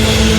என்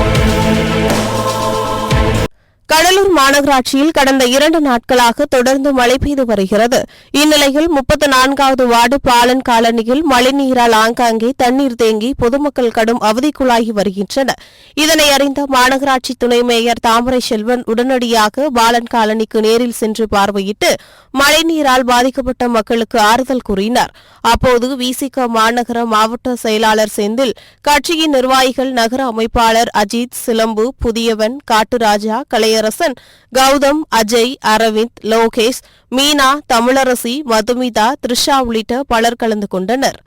கடலூர் மாநகராட்சியில் கடந்த இரண்டு நாட்களாக தொடர்ந்து மழை பெய்து வருகிறது. இந்நிலையில் முப்பத்து நான்காவது வார்டு பாலன் காலனியில் மழைநீரால் ஆங்காங்கே தண்ணீர் தேங்கி பொதுமக்கள் கடும் அவதிக்குள்ளாகி வருகின்றனர். இதனை அறிந்த மாநகராட்சி துணை மேயர் தாமரை செல்வன் உடனடியாக பாலன் காலனிக்கு நேரில் சென்று பார்வையிட்டு மழைநீரால் பாதிக்கப்பட்ட மக்களுக்கு ஆறுதல் கூறினார். அப்போது விசிக மாநகர மாவட்ட செயலாளர் செந்தில் கட்சியின் நிர்வாகிகள் நகர அமைப்பாளர் அஜித் சிலம்பு புதியவன் காட்டுராஜா கலையரசு கலையரசன் கௌதம் அஜய் அரவிந்த் லோகேஷ் மீனா தமிழரசி மதுமிதா த்ரிஷா உள்ளிட்ட பலர் கலந்து கொண்டனர்.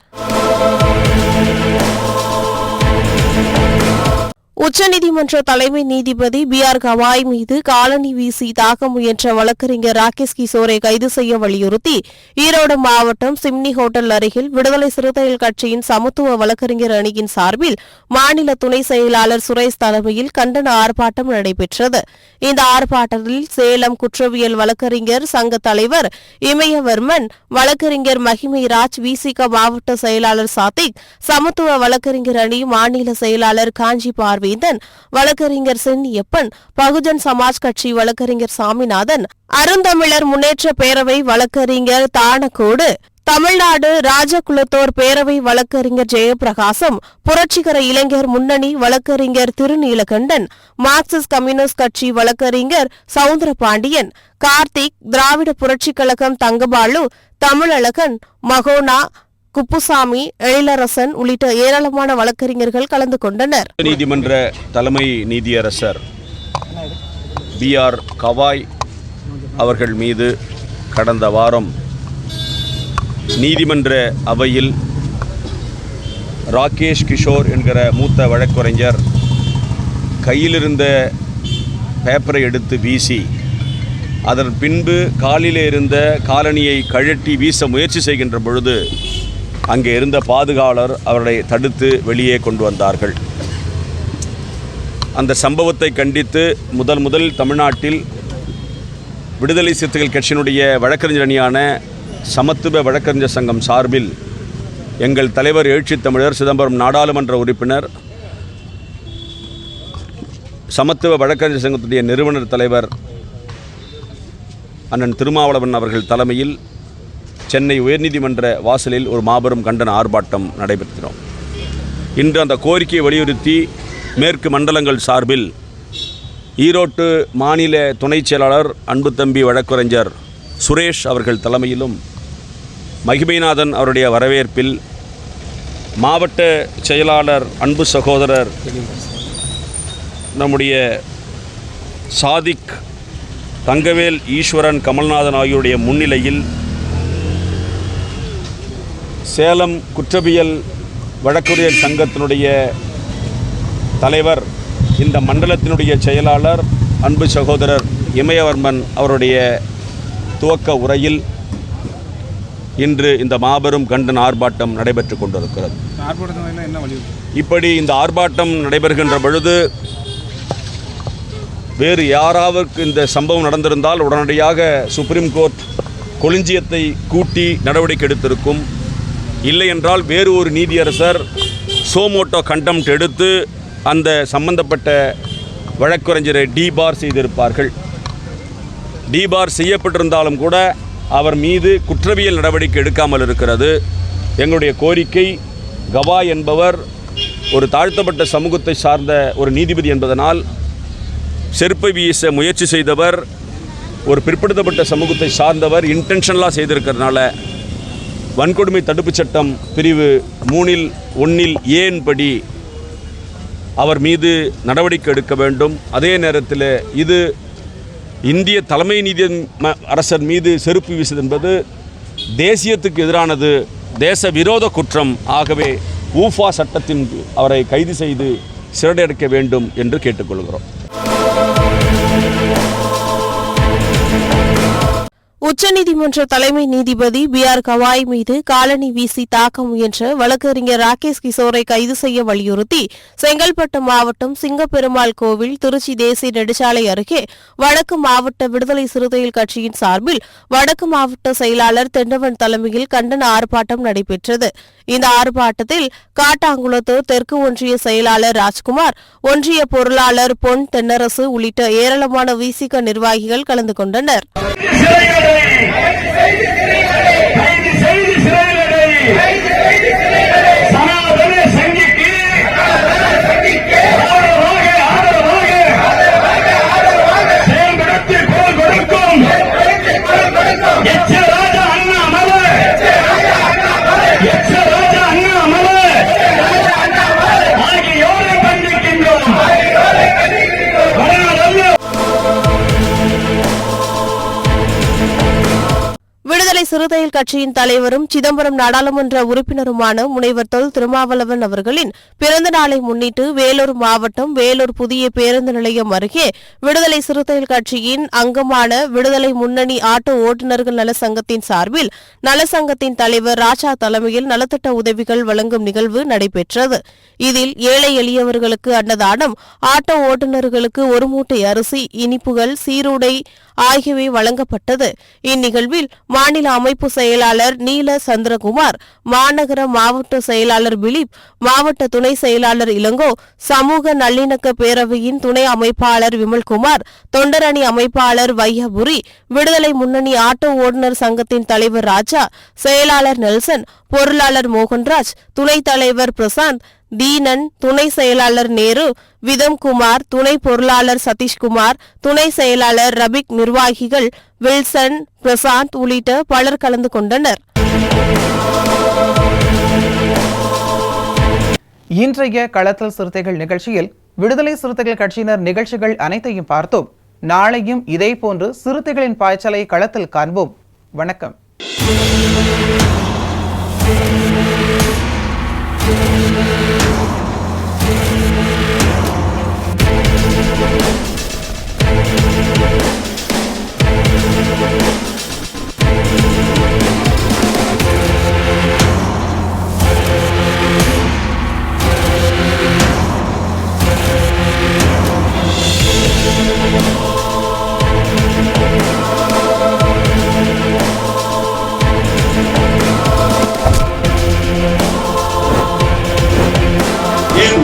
உச்சநீதிமன்ற தலைமை நீதிபதி பி ஆர் கவாய் மீது காலனி வீசி தாக்க முயன்ற வழக்கறிஞர் ராகேஷ் கிஷோரை கைது செய்ய வலியுறுத்தி ஈரோடு மாவட்டம் சிம்னி ஹோட்டல் அருகில் விடுதலை சிறுத்தைகள் கட்சியின் சமத்துவ வழக்கறிஞர் அணியின் சார்பில் மாநில துணை செயலாளர் சுரேஷ் தலைமையில் கண்டன ஆர்ப்பாட்டம் நடைபெற்றது. இந்த ஆர்ப்பாட்டத்தில் சேலம் குற்றவியல் வழக்கறிஞர் சங்க தலைவர் இமயவர்மன் வழக்கறிஞர் மகிமை ராஜ் விசிக மாவட்ட செயலாளர் சாத்திக் சமத்துவ வழக்கறிஞர் அணி மாநில செயலாளர் காஞ்சி பார்வை பார்வேந்தன் வழக்கறிஞர் சென்னியப்பன் பகுஜன் சமாஜ் கட்சி வழக்கறிஞர் சாமிநாதன் அருந்தமிழர் முன்னேற்ற பேரவை வழக்கறிஞர் தானக்கோடு தமிழ்நாடு ராஜகுலத்தோர் பேரவை வழக்கறிஞர் ஜெயபிரகாசம் புரட்சிகர இளைஞர் முன்னணி வழக்கறிஞர் திருநீலகண்டன் மார்க்சிஸ்ட் கம்யூனிஸ்ட் கட்சி வழக்கறிஞர் சவுந்தரபாண்டியன் கார்த்திக் திராவிட புரட்சிக் கழகம் தங்கபாலு தமிழழகன் மகோனா குப்புசாமி எழிலரசன் உள்ளிட்ட ஏராளமான வழக்கறிஞர்கள் கலந்து கொண்டனர். நீதிமன்ற தலைமை நீதியரசர் பி ஆர் கவாய் அவர்கள் மீது கடந்த வாரம் நீதிமன்ற அவையில் ராகேஷ் கிஷோர் என்கிற மூத்த வழக்கறிஞர் கையிலிருந்த பேப்பரை எடுத்து வீசி அதன் பின்பு காலிலே இருந்த காலணியை கழட்டி வீச முயற்சி செய்கின்ற பொழுது அங்கே இருந்த பாதுகாவலர் அவரை தடுத்து வெளியே கொண்டு வந்தார்கள். அந்த சம்பவத்தை கண்டித்து முதல் முதலில் தமிழ்நாட்டில் விடுதலை சிறுத்தைகள் கட்சியினுடைய வழக்கறிஞர் அணியான சமத்துவ வழக்கறிஞர் சங்கம் சார்பில் எங்கள் தலைவர் எழுச்சி தமிழர் சிதம்பரம் நாடாளுமன்ற உறுப்பினர் சமத்துவ வழக்கறிஞர் சங்கத்துடைய நிறுவனர் தலைவர் அண்ணன் திருமாவளவன் அவர்கள் தலைமையில் சென்னை உயர்நீதிமன்ற வாசலில் ஒரு மாபெரும் கண்டன ஆர்ப்பாட்டம் நடைபெறுகிறோம் இன்று அந்த கோரிக்கையை வலியுறுத்தி மேற்கு மண்டலங்கள் சார்பில் ஈரோட்டு மாநில துணைச் செயலாளர் அன்பு தம்பி வழக்கறிஞர் சுரேஷ் அவர்கள் தலைமையிலும் மகிமைநாதன் அவருடைய வரவேற்பில் மாவட்ட செயலாளர் அன்பு சகோதரர் நம்முடைய சாதிக் தங்கவேல் ஈஸ்வரன் கமல்நாதன் ஆகியோருடைய முன்னிலையில் சேலம் குற்றவியல் வழக்குரையர் சங்கத்தினுடைய தலைவர் இந்த மண்டலத்தினுடைய செயலாளர் அன்பு சகோதரர் இமயவர்மன் அவருடைய துவக்க உரையில் இன்று இந்த மாபெரும் கண்டன ஆர்ப்பாட்டம் நடைபெற்று கொண்டிருக்கிறது. இப்படி இந்த ஆர்ப்பாட்டம் நடைபெறுகின்ற பொழுது வேறு யாராவது இந்த சம்பவம் நடந்திருந்தால் உடனடியாக சுப்ரீம் கோர்ட் கொலிஞ்சியத்தை கூட்டி நடவடிக்கை எடுத்திருக்கும் இல்லை என்றால் வேறு ஒரு நீதியரசர் சோமோட்டோ கண்டெம்ட் எடுத்து அந்த சம்பந்தப்பட்ட வழக்கறிஞரை டிபார் செய்திருப்பார்கள். டிபார் செய்யப்பட்டிருந்தாலும் கூட அவர் மீது குற்றவியல் நடவடிக்கை எடுக்காமல் இருக்கிறது. எங்களுடைய கோரிக்கை கவா என்பவர் ஒரு தாழ்த்தப்பட்ட சமூகத்தை சார்ந்த ஒரு நீதிபதி என்பதனால் செருப்பை வீச முயற்சி செய்தவர் ஒரு பிற்படுத்தப்பட்ட சமூகத்தை சார்ந்தவர் இன்டென்ஷனலாக செய்திருக்கிறதுனால வன்கொடுமை தடுப்புச் சட்டம் பிரிவு மூணில் ஒன்றில் ஏன் படி அவர் மீது நடவடிக்கை எடுக்க வேண்டும்? அதே நேரத்தில் இது இந்திய தலைமை நீதி அரசர் மீது செருப்பு வீசுது என்பது தேசியத்துக்கு எதிரானது. தேச விரோத குற்றம். ஆகவே ஊஃபா சட்டத்தின் அவரை கைது செய்து சிறையடைக்க வேண்டும் என்று கேட்டுக்கொள்கிறோம். உச்சநீதிமன்ற தலைமை நீதிபதி பி ஆர் கவாய் மீது காலணி வீசி தாக்க முயன்ற வழக்கறிஞர் ராகேஷ் கிஷோரை கைது செய்ய வலியுறுத்தி செங்கல்பட்டு மாவட்டம் சிங்கப்பெருமாள் கோவில் திருச்சி தேசிய நெடுச்சாலை அருகே வடக்கு மாவட்ட விடுதலை சிறுத்தைகள் கட்சியின் சார்பில் வடக்கு மாவட்ட செயலாளர் தென்னவன் தலைமையில் கண்டன ஆர்ப்பாட்டம் நடைபெற்றது. இந்த ஆர்ப்பாட்டத்தில் காட்டாங்குளத்து தெற்கு ஒன்றிய செயலாளர் ராஜ்குமார் ஒன்றிய பொருளாளர் பொன் தென்னரசு உள்ளிட்ட ஏராளமான விசிக நிர்வாகிகள் கலந்து கொண்டனர். சிறைகளை விடுதலை சிறுத்தைகள் கட்சியின் தலைவரும் சிதம்பரம் நாடாளுமன்ற உறுப்பினருமான முனைவர் தொல் திருமாவளவன் அவர்களின் பிறந்த நாளை முன்னிட்டு வேலூர் மாவட்டம் வேலூர் புதிய பேருந்து நிலையம் அருகே விடுதலை சிறுத்தைகள் கட்சியின் அங்கமான விடுதலை முன்னணி ஆட்டோ ஓட்டுநர்கள் நல சங்கத்தின் சார்பில் நலசங்கத்தின் தலைவர் ராஜா தலைமையில் நலத்திட்ட உதவிகள் வழங்கும் நிகழ்வு நடைபெற்றது. இதில் ஏழை எளியவர்களுக்கு அன்னதானம் ஆட்டோ ஓட்டுநர்களுக்கு ஒரு மூட்டை அரிசி இனிப்புகள் சீருடை ஆகியவை வழங்கப்பட்டது. இந்நிகழ்வில் மாநில அமைப்பு செயலாளர் நீல சந்திரகுமார் மாநகர மாவட்ட செயலாளர் பிலிப் மாவட்ட துணை செயலாளர் இளங்கோ சமூக நல்லிணக்க பேரவையின் துணை அமைப்பாளர் விமல்குமார் தொண்டரணி அமைப்பாளர் வையபுரி விடுதலை முன்னணி ஆட்டோ ஓட்டுநர் சங்கத்தின் தலைவர் ராஜா செயலாளர் நெல்சன் பொருளாளர் மோகன்ராஜ் துணைத் தலைவர் பிரசாந்த் தீனன் துணை செயலாளர் நேரு விதம்குமார் துணை பொருளாளர் சதீஷ்குமார் துணை செயலாளர் ரபிக் நிர்வாகிகள் வில்சன் பிரசாந்த் உள்ளிட்ட பலர் கலந்து கொண்டனர். இன்றைய களத்தல் சிறுத்தைகள் நிகழ்ச்சியில் விடுதலை சிறுத்தைகள் கட்சியினர் நிகழ்ச்சிகள் அனைத்தையும் பார்த்தோம். நாளையும் இதேபோன்று சிறுத்தைகளின் பாய்ச்சலை களத்தில் காண்போம். வணக்கம். என்